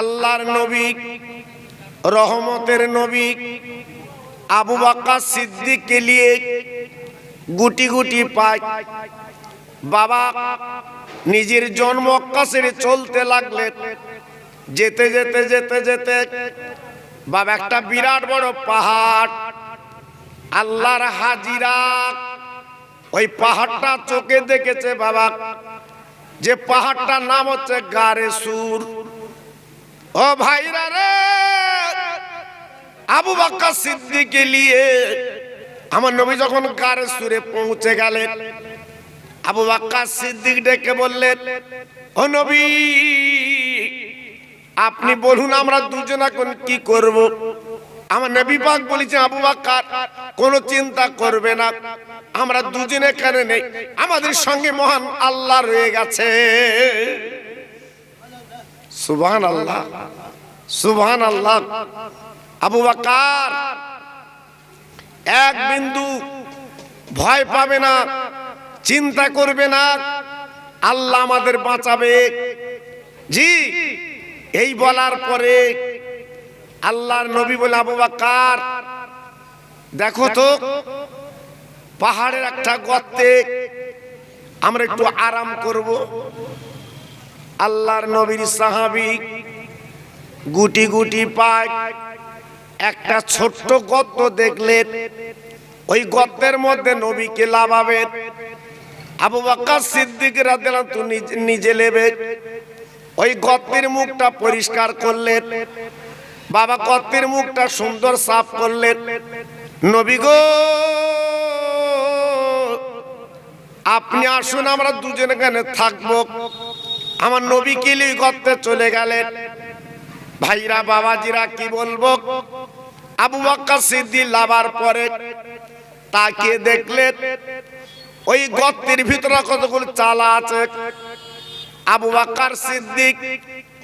আল্লাহর নবী, রহমতের নবী, আবু বাক্কা সিদ্দিককে নিয়ে গুটি গুটি পায়। বাবা, নিজের জন্ম ছেড়ে চলতে লাগলেন। যেতে যেতে যেতে যেতে বাবা, একটা বিরাট বড় পাহাড়, আল্লাহর হাজিরা, ওই পাহাড়টা চোখে দেখেছে বাবা। যে পাহাড়টার নাম হচ্ছে গারে সুর ও ভাইরা রে, আবু বাক্কা সিদ্দিকে নিয়ে আমার নবী যখন কার সুরে পৌঁছে গেলেন, আবু বাক্কা সিদ্দিক ডেকে বললেন, ও নবী, আপনি বলুন আমরা দুজন এখন কি করব? আমার নবী পাক বলেছেন আবু বাক্কার, কোনো চিন্তা করবে না, আমরা দুজনে এখানে নেই, আমাদের সঙ্গে মহান আল্লাহ রয়ে গেছে। সুবহান আল্লাহ সুবহান আল্লাহ আবু বাক্কার এক বিন্দু ভয় পাবে না চিন্তা করবে না আল্লাহ আমাদের বাঁচাবে। জি এই বলার পরে আল্লাহর নবী বলে আবু বাক্কার দেখো তো পাহাড়ের একটা গর্তে আমরা একটু আরাম করব। আল্লাহর নবীর সাহাবি গুটি গুটি পায়, একটা ছোট্ট গর্ত দেখলেন ওই গর্তের মধ্যে নবীকে লাভাবেন আবু বাক্কার সিদ্দিক নিজে নিজে নেবে ওই গর্তের মুখটা পরিষ্কার করলেন বাবা গর্তের মুখটা সুন্দর সাফ করলেন নবী গো, আপনি আসুন, আমরা দুজন এখানে থাকব। আমার নবী কিলি গর্তে চলে গেলেন? ভাইরা, বাবাজিরা, কি বলব? আবু বাক্কা সিদ্দি লাভার পরে তাকে দেখলেন, ওই গর্তের ভিতরে কতগুলো চালা আছে। আবু বাক্কার সিদ্দিক,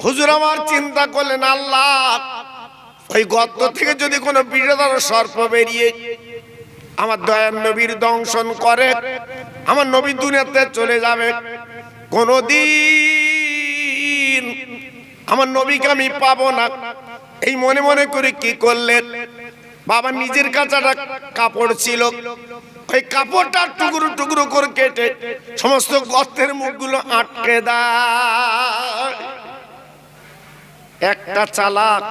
হুজুর আমার চিন্তা করলেন, আল্লাহ, ওই গর্ত থেকে যদি কোনো বিষধর সর্প বেরিয়ে আমার দয়ার নবীর দংশন করে, আমার নবী দুনিয়াতে চলে যাবে। কোনদিন আমার নবীকে আমি পাবো না। এই মনে মনে করে কি করলেন? বাবা নিজের একটা কাপড় ছিল। ওই কাপড়টা টুকরো টুকরো করে কেটে সমস্ত গর্তের মুখগুলো আটকে একটা চালাক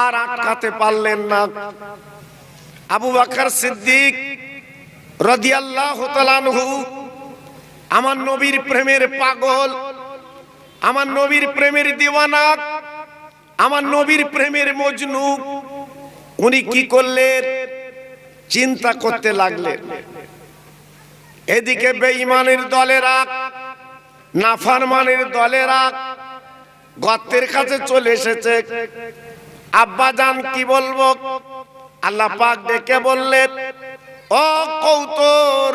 আর আটকাতে পারলেন না। আবু বাকর সিদ্দিক রাদিয়াল্লাহু তাআলাহু আমার নবীর প্রেমের পাগল, আমার নবীর প্রেমের দিওয়ানা, আমার নবীর প্রেমের মজনু। উনি কি করলেন? চিন্তা করতে লাগলেন। এদিকে বেঈমানের দলেরা নাফারমানের দলেরা গর্তের কাছে চলে এসেছে। আব্বা জান, কি বলব? আল্লাহ পাক ডেকে বললেন, ও কৌতর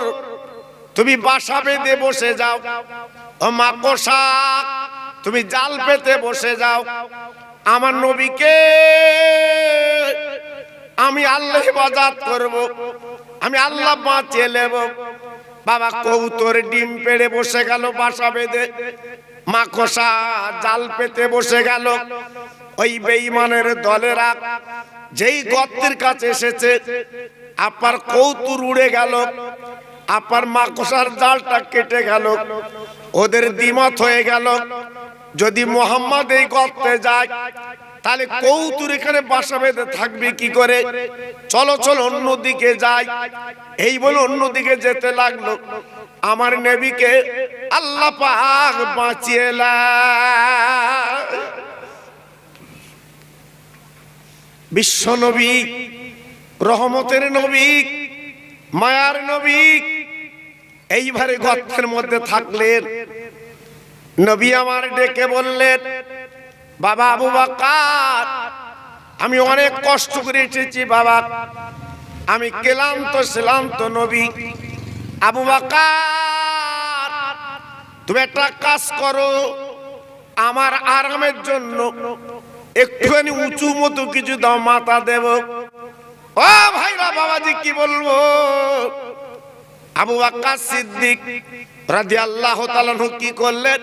তুমি বাসা বেঁধে বসে যাও। ও মাকড়সা তুমি জাল পেতে বসে যাও। আমার নবীকে আমি আল্লাহ বাজাত করব, আমি আল্লাহ বাঁচিয়ে নেব। বাবা কৌতর ডিম পেড়ে বসে গেল বাসা বেঁধে। মাকড়সা জাল পেতে বসে গেল। ওই বেঈমানের দলেরা যেই গর্তের কাছে এসেছে, আপার কৌতুর উড়ে গেল। আপার মাকড়সার জালটা কেটে গেল। ওদের দ্বিমত হয়ে গেল। যদি মোহাম্মদ এই গর্তে যায়, তাহলে কৌতুর এখানে বাসা বেঁধে থাকবে কি করে? চলো চলো, অন্যদিকে যাই। এই বলে অন্যদিকে যেতে লাগল। আমার নেবিকে আল্লাহ পাক বাঁচিয়ে বিশ্ব নবী, রহমতের নবী, মায়ার নবী এইবারে গর্তের মধ্যে থাকলেন। নবী আমার ডেকে বললেন, বাবা আবু বাক্কার আমি অনেক কষ্ট করে এসেছি বাবা। আমি ক্লান্ত শ্রান্ত নবী। আবু বাক্কার তুমি একটা কাজ করো, আমার আরামের জন্য একটুখানি উঁচু মতো কিছু দাও, মাথা দেব। ও ভাইরা, বাবাজি কি বলব? আবু বাক্কার সিদ্দিক রাজি আল্লাহ কি করলেন?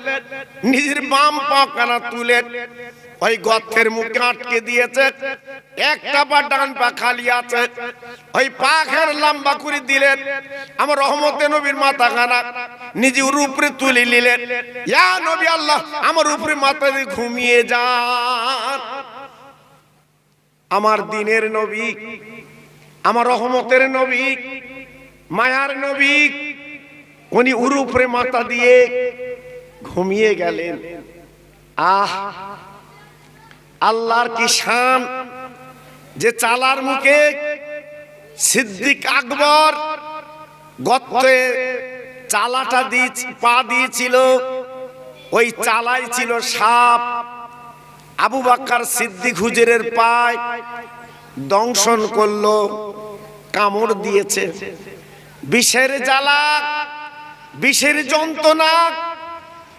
নিজের বাম পা কানা তুলে ওই গর্তের মুখে আটকে দিয়েছে। একটা পা ডান পা খালি আছে। ওই পাখের লম্বা করে দিলেন। আমার রহমতে নবীর মাথা খানা নিজের উপরে তুলে নিলেন। ইয়া নবী আল্লাহ, আমার উপরে মাথা দিয়ে ঘুমিয়ে যান। আমার দিনের নবী, আমার রহমতের নবী মায়ার নবী উনি উর উপরে মাথা দিয়ে ঘুমিয়ে গেলেন। আহ, আল্লাহর কি শান যে চালার মুখে সিদ্দিক আকবর গর্তে চালাটা দিয়ে পা দিয়েছিল, ওই চালাই ছিল সাপ। আবু বাক্কার সিদ্দিক হুজুরের পায় দংশন করল, কামড় দিয়েছে। বিষের জ্বালা বিষের যন্ত্রণা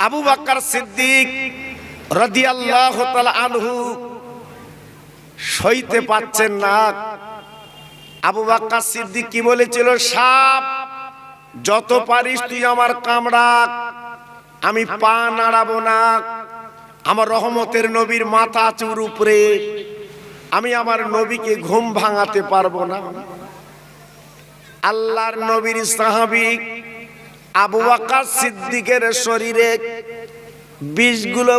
আবু বাক্কার সিদ্দিক রাদিয়াল্লাহু আনহু সইতে পাচ্ছেন না। আবু বাক্কার সিদ্দিক কি বলেছিল? সাপ, যত পারিস তুই আমার কামড়া আমি পা নাড়াবো না। আমার রহমতের নবীর মাথা চুর উপরে, আমি আমার নবীকে ঘুম ভাঙাতে পারব না। আল্লাহর নবীর সাহাবি আবু বাক্কার সিদ্দিকের শরীরে বিষগুলো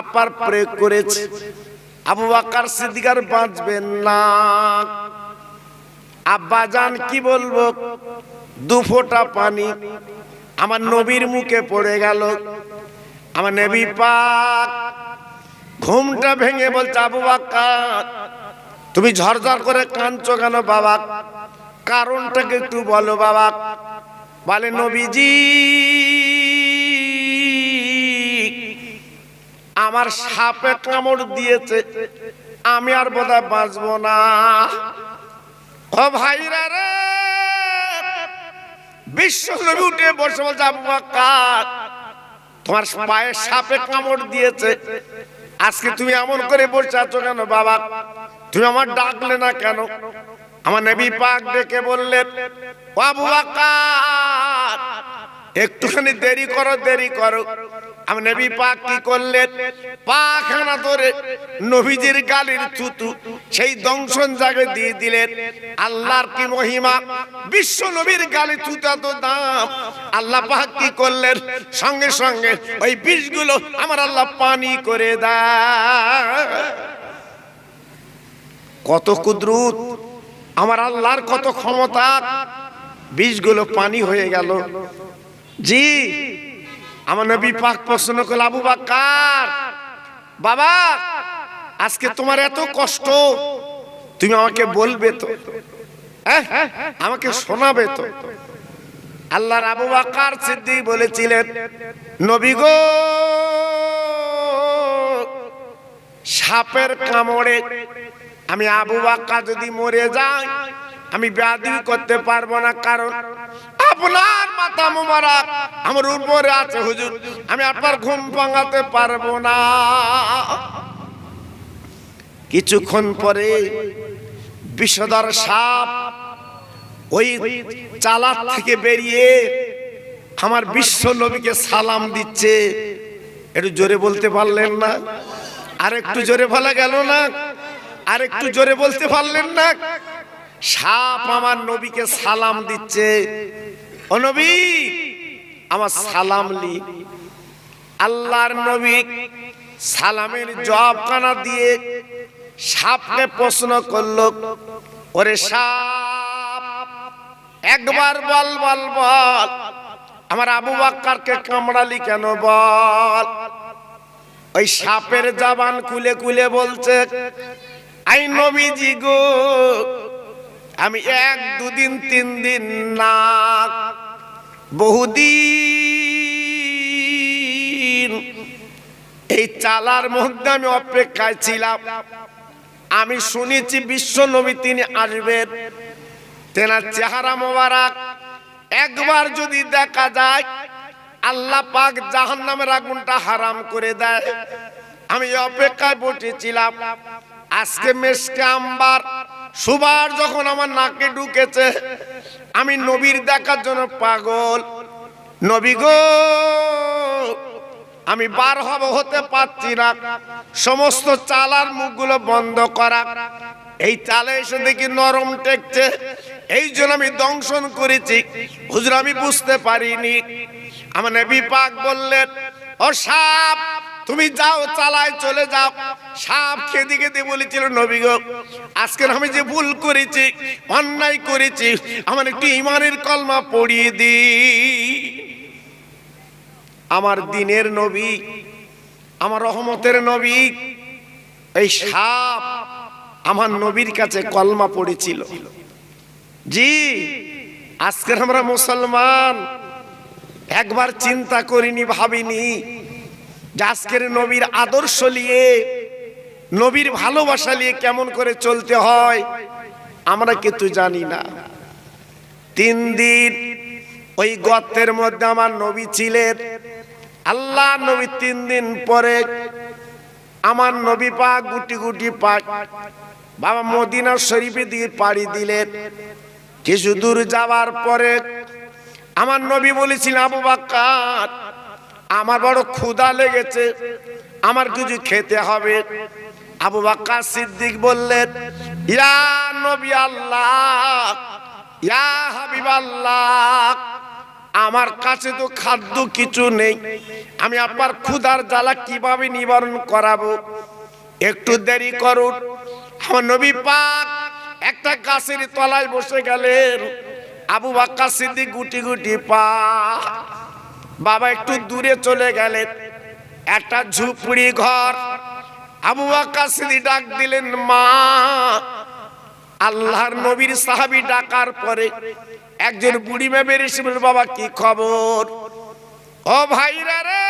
আপার প্রয়োগ করেছে। আবু বাক্কার সিদ্দিকার বাঁচবেন না। আব্বা জান, কি বলব? দু ফোঁটা পানি আমার নবীর মুখে পড়ে গেল। আমার নবী পাক ঘুমটা ভেঙে বলছে, আবু বাক্কার তুমি ঝরঝর করে কাঁদছো কেন বাবা? কারণটাকে একটু বলো বাবা। বলে, নবীজি, আমার সাপে কামড় দিয়েছে, আমি আর বোধহয় বাঁচবো না। ও ভাইরা রে, বিশ্ব উঠে বসে বলছে, আবু বাক্কার, তোমার পায়ে সাপে কামড় দিয়েছে, আজকে তুমি এমন করে বসে আছো কেন বাবা? তুমি আমার ডাকলে না কেন? আমার নবী পাক ডেকে বললেন, আবু বাক্কার একটুখানি দেরি করো দেরি করো। আমি নবী পাক কি করলেন? পাখানা ধরে নবীজির গালির থুতু সেই দংশন জাগে দিয়ে দিলেন। আল্লাহর কি মহিমা? বিশ্ব নবীর গালি থুতা তো দাম। আল্লাহ পাক কি করলেন? সঙ্গে সঙ্গে ওই বিষগুলো আমার আল্লাহ পানি করে দেয়। কত কুদরত। আমার আল্লাহর কত ক্ষমতা? বীজগুলো পানি হয়ে গেল। জি, আমার নবী পাক প্রশ্ন করল, আবু বাক্কার, বাবা, আজকে তোমার এত কষ্ট। তুমি আমাকে বলবে তো হ্যাঁ? আমাকে শোনাবে তো। আল্লাহর আবু বাক্কার সিদ্দিক বলেছিলেন, নবী গো, সাপের কামড়ে আমি আবু বাক্কা যদি মরে যাই, আমি ব্যাধি করতে পারব না, কারণ আপনার মাথা মোবারক আমার উপরে আছে, হুজুর। আমি আপনার ঘুম ভাঙাতে পারব না। কিছুক্ষণ পরে বিষধর সাপ ওই চালার থেকে বেরিয়ে আমার বিশ্ব নবীকে সালাম দিচ্ছে। একটু জোরে বলতে পারলেন না? আর একটু জোরে বলা গেল না? আর একটু জোরে বলতে পারলেন না? সাপ আমার নবীকে সালাম দিচ্ছে। ও নবী, আমার সালাম লি। আল্লাহর নবী সালামের জবাব কানা দিয়ে সাপকে প্রশ্ন করল, ওরে সাপ, একবার বল বল বল। আমার আবু বাক্কারকে কামড়ালি কেন বল? ওই সাপের জবান কুলে কুলে বলছে আই নবীজি গো, আমি এক, দুদিন, তিন দিন না বহুদিন এই চালার মধ্যে আমি অপেক্ষায় ছিলাম। আমি শুনেছি বিশ্ব নবী তিনি আসবেন। তেনার চেহারা মোবারক। একবার যদি দেখা যায়, আল্লাহ পাক জাহান নামের আগুনটা হারাম করে দেয়। আমি অপেক্ষায় বসেছিলাম। আজকে মেসকে আম্বার, সুবার যখন আমার নাকে ঢুকেছে, আমি নবীর দেখার জন্য পাগল। নবী গো, আমি বার হব হতে পারছি না। সমস্ত চালার মুখগুলো বন্ধ করা। এই চালে এসে দেখি নরম টেকছে। এই জন্য আমি দংশন করেছি। হুজুর, আমি বুঝতে পারিনি। আমার নবী পাক বললেন, ও সাপ তুমি যাও, চালায় চলে যাও। সাপ খেতে খেতে বলেছিল, নবী গো আজকের আমি যে ভুল করেছি, অন্যায় করেছি, আমার একটু ইমানের কলমা পড়িয়ে দি। আমার দিনের নবী, আমার রহমতের নবী, এই সাপ আমার নবীর কাছে কলমা পড়েছিল। জি আজকের আমরা মুসলমান, একবার চিন্তা করিনি, ভাবিনি আজকের নবীর আদর্শ নিয়ে, নবীর ভালোবাসা নিয়ে কেমন করে চলতে হয়, আমরা কিন্তু জানি না। তিন দিন ওই গর্তের মধ্যে আমার নবী ছিলেন। আল্লাহ নবী তিন দিন পরে আমার নবী পা গুটি গুটি পা বাবা মদিনা শরীফে দিয়ে পাড়ি দিলেন। কিছু দূর যাওয়ার পরে আমার নবী বলেছিলেন, আবু বাক্কার আমার বড় ক্ষুধা লেগেছে। আমার কিছু খেতে হবে। আবু বাক্কার সিদ্দিক বললেন, ইয়া নবী আল্লাহ, ইয়া হাবিব আল্লাহ, আমার কাছে তো খাদ্য কিছু নেই। আমি আপনার ক্ষুধার জ্বালা কীভাবে নিবারণ করাবো? একটু দেরি করুন। আমার নবী পাক একটা গাছের তলায় বসে গেলেন। আবু বাক্কা সিদ্দিক গুটি গুটি পা বাবা একটু দূরে চলে গেলেন। একটা ঝুপড়ি ঘর। আবু সিদ্দিক ডাক দিলেন, মা। আল্লাহর নবীর সাহাবি ডাকার পরে একজন বুড়ি মা বেরিয়েছে বলে বাবা, কি খবর? ও ভাইরা রে।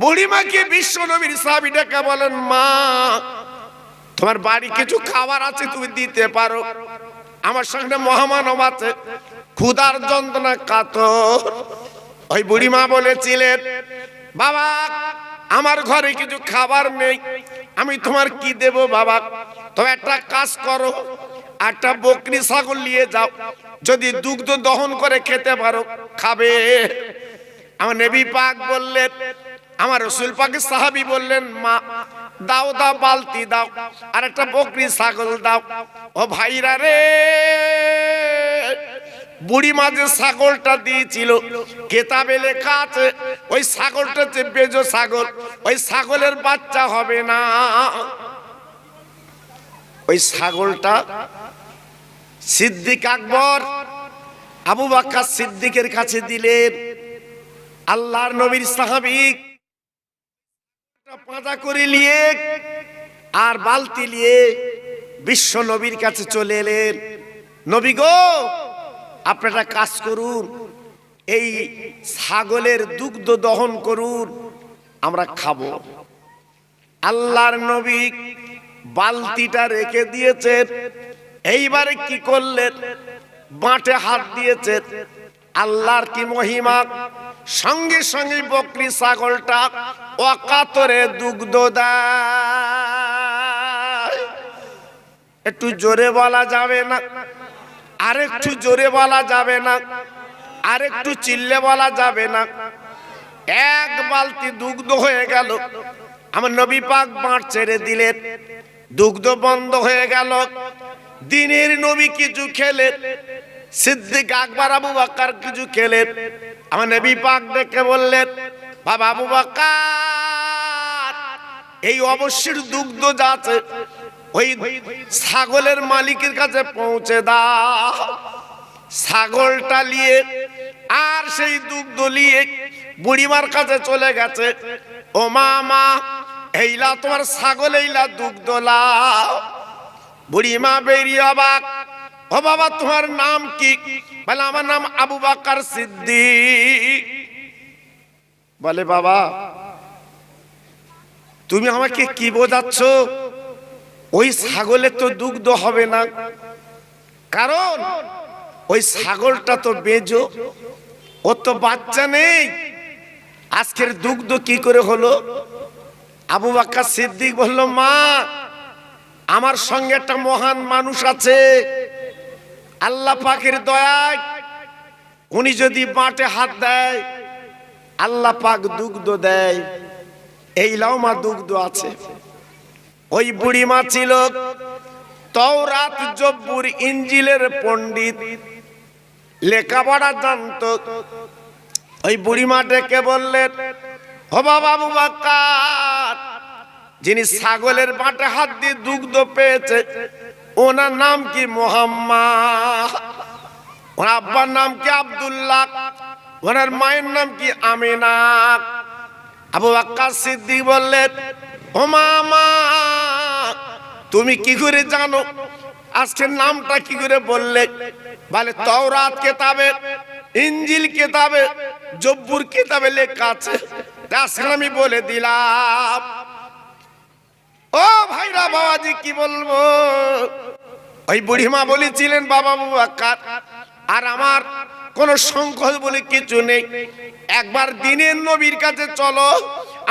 বুড়িমাকে বিশ্ব নবীর সাহাবি ডাকা বলেন, মা, তোমার বাড়ি কিছু খাবার আছে, তুমি দিতে পারো। আমার সঙ্গে মহামানব আছে। ক্ষুধার যন্ত্রণা কাতর। ওই বুড়িমা বলেছিলেন, বাবা, আমার ঘরে কিছু খাবার নেই, আমি তোমার কি দেব বাবা? তবে একটা কাজ করো, একটা বকরি ছাগল নিয়ে যাও, যদি দুগ্ধ দহন করে খেতে পারো, খাবে। আমার নেবী পাক বললেন, আমার রসুল পাকের সাহাবি বললেন, মা, দাও দাও, বালতি দাও, আর একটা বকরি ছাগল দাও। ও ভাইরা রে বুড়ি মাঝে ছাগলটা দিয়েছিল, কেতাবে লেখা আছে, ওই ছাগলটা যে বেজো ছাগল, ওই ছাগলের বাচ্চা হবে না। ওই ছাগলটা সিদ্দিক আকবর আবু বাক্কা সিদ্দিকের কাছে দিলেন, আল্লাহর নবীর সাহাবিক পাঁজা করে নিয়ে আর বালতি নিয়ে বিশ্ব নবীর কাছে চলে এলেন। নবী গো আপনারা কাজ করুন, এই ছাগলের দুগ্ধ দহন করুন, আমরা খাব। আল্লাহর নবী বালতিটা রেখে দিয়েছেন, এইবারে কি করলেন? বাঁটে হাত দিয়েছেন। আল্লাহর কি মহিমা? সঙ্গে সঙ্গে বকরি ছাগলটা অকাতরে দুগ্ধ দেয়। একটু জোরে বলা যাবে না? আরেকটু জোরে বলা যাবে না, আরেকটু চিল্লে বলা যাবে না। এক বালতি দুগ্ধ হয়ে গেল, আমার নবী পাক বাঁট ছেড়ে দিলেন। দুগ্ধ বন্ধ হয়ে গেল, দিনের নবী কিছু খেলেন, সিদ্দিক আকবর আবু বাক্কার কিছু খেলেন। আমার নবী পাক দেখে বললেন, বাবা আবু বাক্কার এই অবশ্যের দুগ্ধ যা আছে ওই ছাগলের মালিকের কাছে পৌঁছে দাও ছাগলটা নিয়ে আর সেই দুগ্ধ নিয়ে বুড়িমার কাছে চলে গেছে। ও মা মা এইলা তোমার ছাগল এইলা দুগ্ধ লাও বুড়িমা বেরিয়ে অবাক। ও বাবা, তোমার নাম কি? বলে, আমার নাম আবু বাক্কার সিদ্দিক। বলে, বাবা, তুমি আমাকে কি বোঝাচ্ছ? ওই ছাগলের তো দুগ্ধ হবে না। কারণ ওই ছাগলটা তো বেজো ও তো বাচ্চা নেই। আজকের দুগ্ধ কি করে হলো? আবু বাক্কা সিদ্দিক বলল, মা, আমার সঙ্গে একটা মহান মানুষ আছে। আল্লাহ পাকের দয়ায় উনি যদি মাঠে হাত দেয়, আল্লাহ পাক দুগ্ধ দেয়। এই লাও মা দুগ্ধ আছে। ওই বুড়িমা ছিল তওরাত জব্বুর ইঞ্জিলের পণ্ডিত। লেখাপড়া জানত। ওই বুড়িমা ডেকে বললেন, ও যিনি ছাগলের বাটে হাত দিয়ে দুগ্ধ পেয়েছে, ওনার নাম কি মোহাম্মদ? আব্বার নাম কি আব্দুল্লাহ? ওনার মায়ের নাম কি আমিনা? আবু বাক্কার সিদ্দিক বললেন ও মামা, তুমি কি করে জানো? আজকে নামটা কি করে বললে? বলে, তওরাত কেতাবে ইঞ্জিল কেতাবে, জব্বুর কেতাবে লেখা আছে। আজকে আমি বলে দিলাম। ও ভাইরা বাবাজি, কি বলব? ওই বুড়িমা বলেছিলেন, বাবা বাক্কার আর আমার কোন সংকট বলে কিছু নেই। একবার দিনের নবীর কাছে চলো।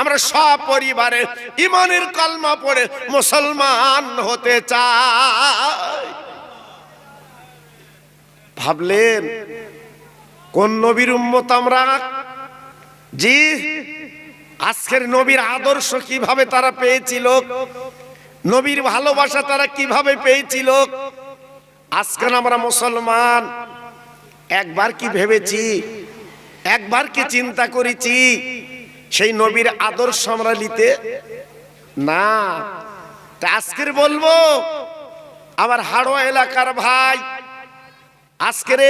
আমরা সব পরিবারে ইমানের কলমা পড়ে মুসলমান হতে চাই। ভাবলেন, কোন নবীর উম্মত আমরা? জি, আজকের নবীর আদর্শ কীভাবে তারা পেয়েছিল? নবীর ভালোবাসা তারা কীভাবে পেয়েছিল? আজকাল আমরা মুসলমান, একবার কি ভেবেছি? একবার কি চিন্তা করেছি? সেই নবীর আদর্শ আমরা নিতে না আজকের বলব, আমার হাড়োয়া এলাকার ভাই, আজকের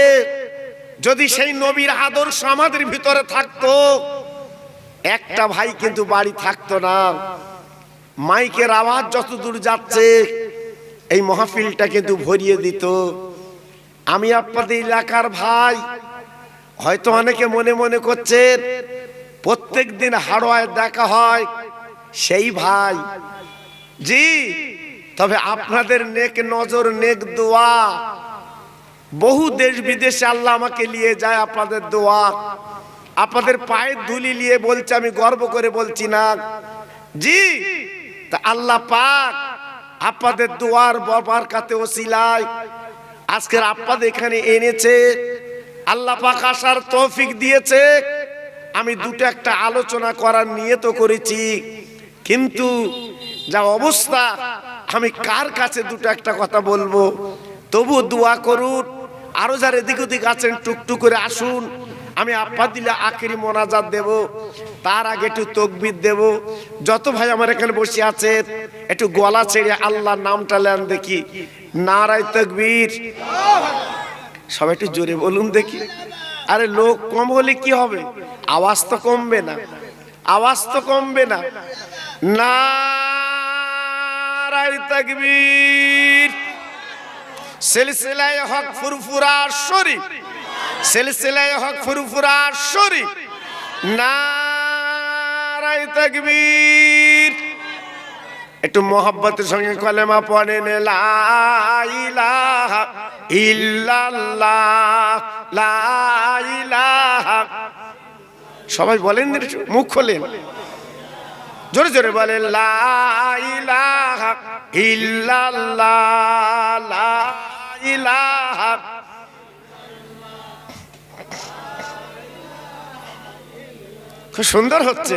যদি সেই নবীর আদর্শ আমাদের ভিতরে থাকতো, একটা ভাই কিন্তু বাড়ি থাকতো না। মাইকের আওয়াজ যত দূর যাচ্ছে, এই মাহফিলটা কিন্তু ভরিয়ে দিত। আমি আপনাদের এলাকার ভাই, হয়তো অনেকে মনে মনে করছেন প্রত্যেক দিন হাড়োয়ায় দেখা হয়। সেই ভাই। জি, তবে আপনাদের নেক নজর, নেক দোয়া। বহু দেশ বিদেশে আল্লাহ আমাকে নিয়ে যায় আপনাদের দোয়া। আপনাদের পায়ের ধুলি নিয়ে বলছে, আমি গর্ব করে বলছি না। জি, তা আল্লাহ পাক আপনাদের দোয়ার বাবার কাতে ওসিলায়। আজকের আপনাদের এখানে এনেছে। আল্লাহ পাক আসার তৌফিক দিয়েছে। আমি দুটো একটা আলোচনা করার নিয়ে তো করেছি। কিন্তু যা অবস্থা, আমি কার কাছে দুটো একটা কথা বলব? তবু দোয়া করুন, আরও যারা এদিক ওদিক আছেন, টুকটুক করে আসুন। আমি আপ্পা দিলে আখেরি মোনাজাত দেব, তার আগে একটু তকবির দেব। যত ভাই আমার এখানে বসে আছে একটু গলা ছেড়ে আল্লাহর নামটা লেন দেখি। নারায় তকবীর। সবাই একটু জোরে বলুন দেখি। আরে লোক কম হলে কি হবে? আওয়াজ তো কমবে না। আওয়াজ তো কমবে না। নারায় তকবীর। হক শরীফ। হক ফুরফুরা শরীফ। একটু মোহাব্বতের সঙ্গে কলেমা ইলাহা সবাই বলেন মুখ খোলেন। জোরে জোরে বলেন, লা ইলাহা ইল্লাল্লাহ, লা ইলাহা। খুব সুন্দর হচ্ছে।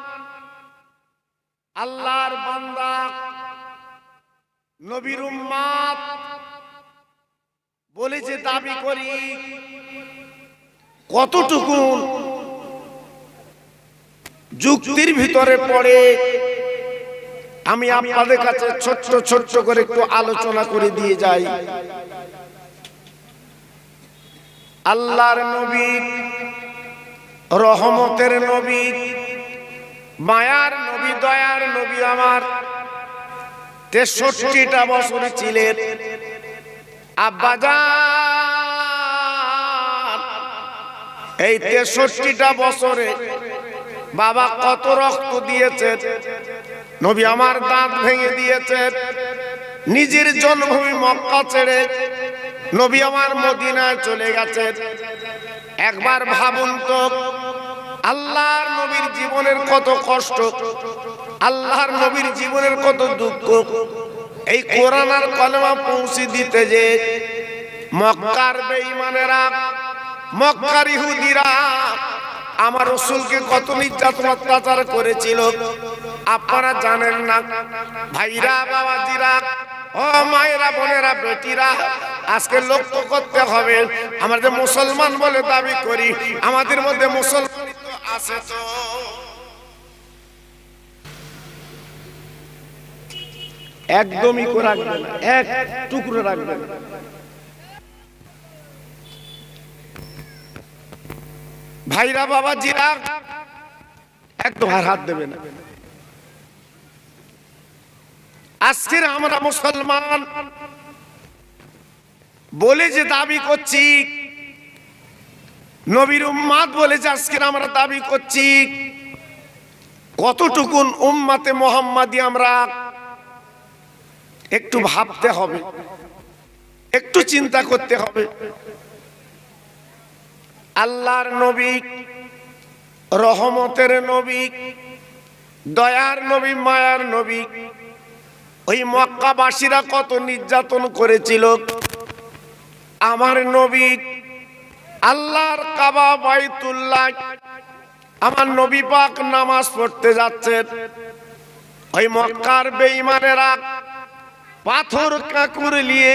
আল্লাহর বান্দা, নবীর উম্মাদ বলে যে দাবি করি, কতটুকু যুক্তির ভিতরে পড়ে, আমি আপনাদের কাছে ছোট্ট ছোট্ট করে একটু আলোচনা করে দিয়ে যাই। আল্লাহর নবী, রহমতের নবী মায়ার নবী, দয়ার নবী আমার। তেষট্টিটা বছর ছিলেন। আব্বাজান এই তেষট্টিটা বছরে বাবা কত রক্ত দিয়েছে নবী আমার দাঁত ভেঙে দিয়েছে নিজের জন্মভূমি মক্কা ছেড়ে নবী আমার মদিনায় চলে গেছে একবার ভাবুন তো আল্লাহর নবীর জীবনের কত কষ্ট, আল্লাহর নবীর জীবনের কত দুঃখ। এই কোরআন আর কলমা পৌঁছে দিতে যে মক্কার বেঈমানেরা, মক্কার ইহুদিরা আমার রসুলকে কত নির্যাতন, অত্যাচার করেছিল। আপনারা জানেন না, ভাইরা, বাবাজিরা, ও মায়েরা, বোনেরা, বেটিরা, আজকে লক্ষ্য করতে হবে আমরা যে মুসলমান বলে দাবি করি, আমাদের মধ্যে মুসলমান আছে তো। একদমই রাখবে না এক টুকরো রাখবে না ভাইরা বাবা জিরা একদম আর হাত দেবে না। আজকের আমরা মুসলমান বলে যে দাবি করছি নবীর উম্মাদ বলে যে আজকের আমরা দাবি করছি, কতটুকুন উম্মাতে মোহাম্মদী আমরা একটু ভাবতে হবে, একটু চিন্তা করতে হবে। আল্লাহর নবী, রহমতের নবী, দয়ার নবী, মায়ার নবী, ওই মক্কাবাসীরা কত নির্যাতন করেছিল। আমার নবী আল্লাহর কাবা বাইতুল্লাহ। আমার নবী পাক নামাজ পড়তে যাচ্ছেন। ওই মক্কার বেঈমানেরা পাথর কাকুর নিয়ে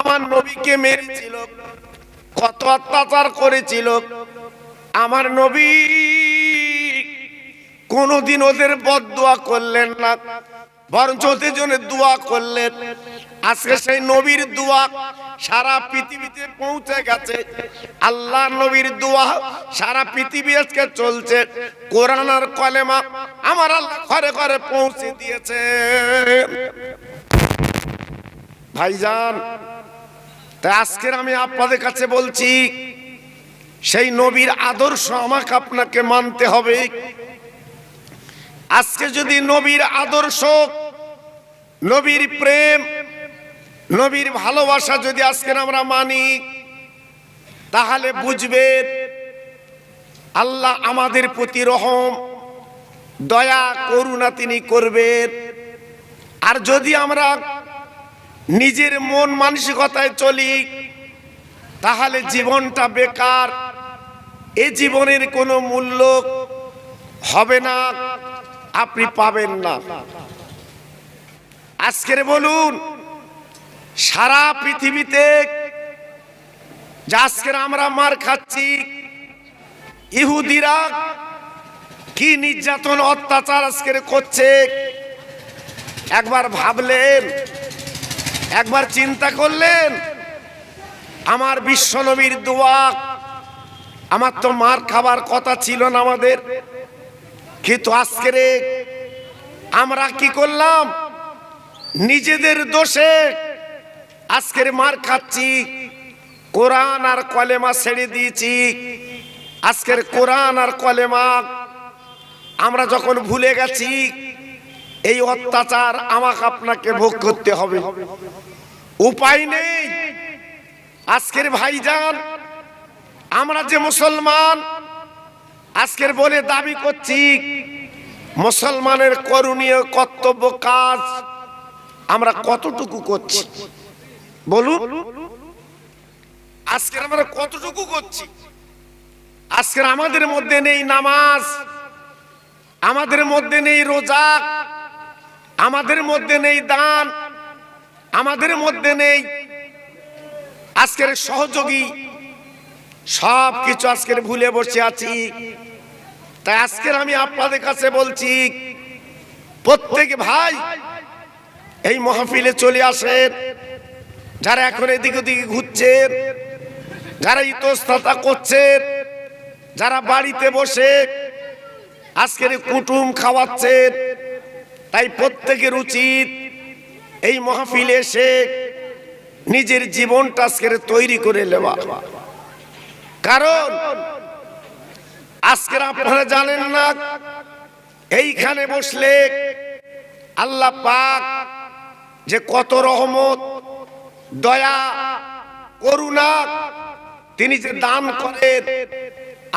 আমার নবীকে মেরেছিল, কত অত্যাচার করেছিল। আমার নবী কোনদিন ওদের বদদোয়া করলেন না। বরঞ্চ জন্য দোয়া করলেন। আজকে সেই নবীর দোয়া সারা পৃথিবীতে পৌঁছে গেছে। আল্লাহ নবীর দোয়া সারা পৃথিবী আজকে চলছে। কোরআন আর কলেমা আমার আল্লাহ ঘরে ঘরে পৌঁছে দিয়েছে। ভাইজান, তাই আজকের আমি আপনাদের কাছে বলছি, সেই নবীর আদর্শ আমাকে আপনাকে মানতে হবে। আজকে যদি নবীর আদর্শ, নবীর প্রেম, নবীর ভালোবাসা যদি আজকে আমরা মানি, তাহলে বুঝবেন আল্লাহ আমাদের প্রতি রহম, দয়া, করুণা তিনি করবেন। আর যদি আমরা নিজের মন মানসিকতায় চলি, তাহলে জীবনটা বেকার, এ জীবনের কোনো মূল্য হবে না। আপনি পাবেন না। আজকের বলুন, সারা পৃথিবীতে যে আজকের আমরা মার খাচ্ছি, ইহুদিরা কি নির্যাতন, অত্যাচার আজকের করছে? একবার ভাবলেন, একবার চিন্তা করলেন, আমার বিশ্বনবীর দোয়া, আমার তো মার খাবার কথা ছিল না আমাদের। কিন্তু আজকের আমরা কি করলাম? নিজেদের দোষে আজকের মার খাচ্ছি, কোরআন আর কলেমা ছেড়ে দিয়েছি। আজকের কোরআন আর কলেমা আমরা যখন ভুলে গেছি, এই অত্যাচার আমাকে আপনাকে ভোগ করতে হবে। উপায় নেই। আজকের ভাইজান, আমরা যে মুসলমান আজকের বলে দাবি করছি, মুসলমানের করণীয় কর্তব্য কাজ আমরা কতটুকু করছি? বলুন। আজকের আমরা কতটুকু করছি? আজকের আমাদের মধ্যে নেই নামাজ, আমাদের মধ্যে নেই রোজা, আমাদের মধ্যে নেই দান, আমাদের মধ্যে নেই আজকের সহযোগী। সব কিছু আজকের ভুলে বসে আছি। তাই আজকের আমি আপনাদের কাছে বলছি, প্রত্যেক ভাই এই মহাফিলে চলে আসেন। যারা এখন এদিক ওদিকে ঘুরছেন, যারা ইতস্ততা করছেন, যারা বাড়িতে বসে আজকের কুটুম খাওয়াচ্ছেন, তাই প্রত্যেকের উচিত এই মহাফিলে এসে নিজের জীবনটা আজকের তৈরি করে নেওয়া। কারণ আজকের আপনারা জানেন না, এইখানে বসলে আল্লাহ পাক যে কত রহমত, দয়া, করুণা তিনি যে দান করেন,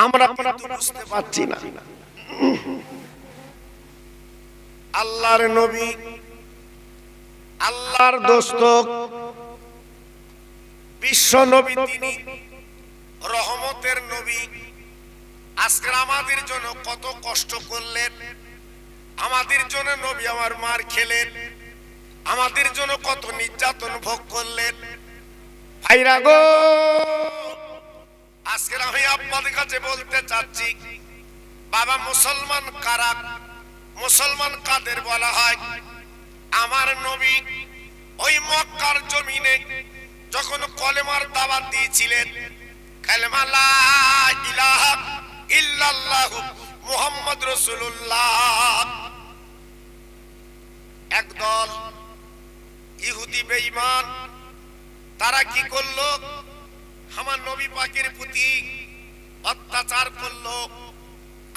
আমরা বুঝতে পারছি না। আল্লাহর নবী, আল্লাহর দোস্ত, বিশ্ব নবী তিনি, রহমতের নবী। আজকের আমাদের জন্য কত কষ্ট করলেন। আমাদের জন্য নবী আমার মার খেলেন। আমাদের জন্য কত নির্যাতন ভোগ করলেন। আজকের আমি আপনাদের কাছে বলতে চাচ্ছি, বাবা মুসলমান কারা? মুসলমান কাদের বলা হয়? আমার নবী ওই মক্কার জমিনে যখন কলেমার দাওয়াত দিয়েছিলেন, কালেমা ইলাহা ইল্লাল্লাহু মুহাম্মদ রাসূলুল্লাহ। একদল ইহুদি বেঈমান, তারা কি করল? আমার নবী পাকের প্রতি অত্যাচার করল।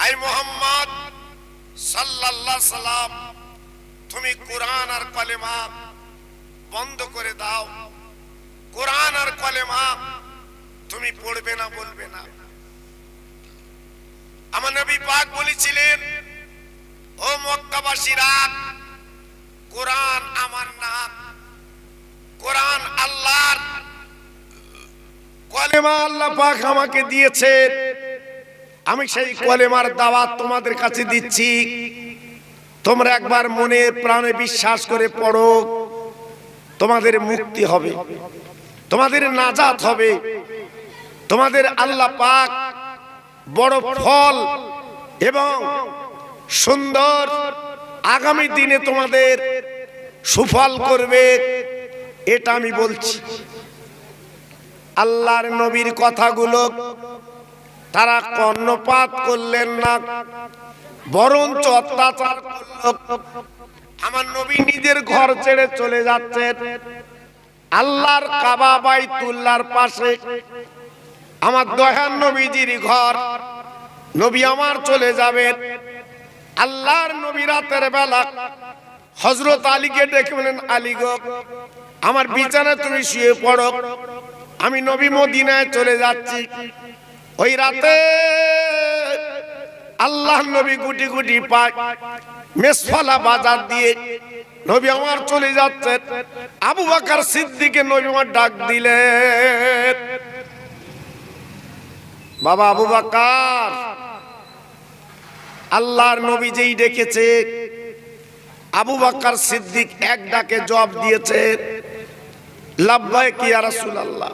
আই মোহাম্মদ সাল্লাল্লাহ সাল্লাম, তুমি কোরআন আর কলেমা বন্ধ করে দাও। কোরআন আর কলেমা তুমি পড়বে না, বলবে না। আমার নবী পাক বলেছিলেন, ও মক্কাবাসীরা, কোরআন আমার নাম, কোরআন আল্লাহর কলেমা আল্লাহ পাক আমাকে দিয়েছে আমি সেই কলেমার দাওয়াত তোমাদের কাছে দিচ্ছি। তোমরা একবার মনে প্রাণে বিশ্বাস করে পড়ো, তোমাদের মুক্তি হবে, তোমাদের নাজাত হবে, তোমাদের আল্লাহ পাক বড় ফল এবং সুন্দর আগামী দিনে তোমাদের সুফল করবে, এটা আমি বলছি। আল্লাহর নবীর কথাগুলো তারা কর্ণপাত করলেন না, বরঞ্চ অত্যাচার আমার নবী নিজের ঘর ছেড়ে চলে যাচ্ছেন। আল্লাহর কাবা বাইতুল্লাহর পাশে আমার দয়ার নবীজির ঘর। নবী আমার চলে যাবেন। আল্লাহর নবী রাতের বেলা হজরত আলীকে ডেকে বলেন আলী গো, আমার বিছানা তুমি শুয়ে পড়ো। আমি নবী মদিনায় চলে যাচ্ছি। ওই রাতে আল্লাহ নবী গুটি গুটি পায়, মেসফালা বাজার দিয়ে নবী আমার চলে যাচ্ছে আবু বাকার সিদ্দিকে নবী আমার ডাক দিলেন। বাবা আবু বাকার আল্লাহর নবী যেই ডেকেছে, আবু বাক্কার সিদ্দিক এক ডাকে জবাব দিয়েছে লাভবাই কি আর রাসূলুল্লাহ।